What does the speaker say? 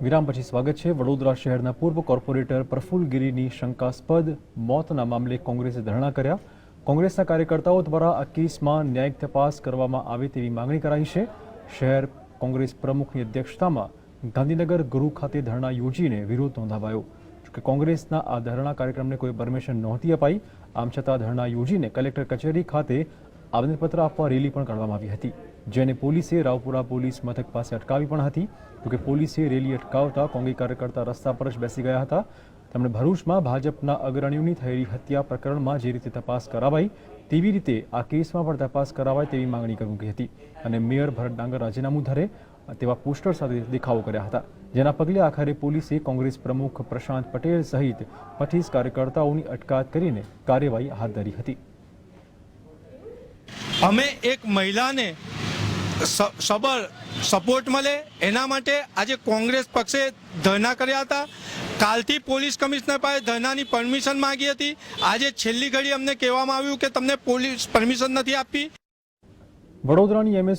વિરામ પછી સ્વાગત છે વડોદરા શહેરના પૂર્વ કોર્પોરેટર પ્રફુલ ગિરીની શંકાસ્પદ મોતના મામલે કોંગ્રેસે ધરણા કર્યા. કોંગ્રેસના કાર્યકર્તાઓ દ્વારા આ કેસમાં ન્યાયિક તપાસ કરવામાં આવે તેવી માંગણી કરાઈ છે. શહેર કોંગ્રેસ પ્રમુખની અધ્યક્ષતામાં ગાંધીનગર ગૃહ ખાતે ધરણા યોજીને વિરોધ નોંધાવાયો. જોકે કોંગ્રેસના આ ધરણા કાર્યક્રમને કોઈ પરમિશન નહોતી અપાઈ. આમ છતાં ધરણા યોજીને કલેક્ટર કચેરી ખાતે આવેદનપત્ર આપવા રેલી પણ કાઢવામાં આવી હતી. જેને પોલીસે રાવપુરા પોલીસ મથક પાસે અટકાવી પણ હતી. જોકે પોલીસે રેલી અટકાવતા કોંગ્રેસ કાર્યકર્તા રસ્તા પર જ બેસી ગયા હતા. તેમણે ભરૂચમાં ભાજપના અગ્રણીઓની થયેલી હત્યા પ્રકરણમાં જે રીતે તપાસ કરાવાઈ, તેવી રીતે આ કેસમાં પણ તપાસ કરાવાય તેવી માંગણી કરી હતી. અને મેયર ભરત ડાંગર રાજીનામું ધરે તેવા પોસ્ટર સાથે દેખાવો કર્યા હતા. જેના પગલે આખરે પોલીસે કોંગ્રેસ પ્રમુખ પ્રશાંત પટેલ સહિત પચીસ કાર્યકર્તાઓની અટકાયત કરીને કાર્યવાહી હાથ ધરી હતી. અમે એક મહિલાને સબળ સપોર્ટ મળે. એના માટે આજે કોંગ્રેસ પક્ષે ધરણા કર્યા હતા. કાલથી પોલીસ કમિશનર પાસે ધરણાની પરમિશન માંગી હતી. આજે છેલ્લી ઘડી અમને કહેવામાં આવ્યું કે તમને પોલીસ પરમિશન નથી આપી વડોદરાની એમએસ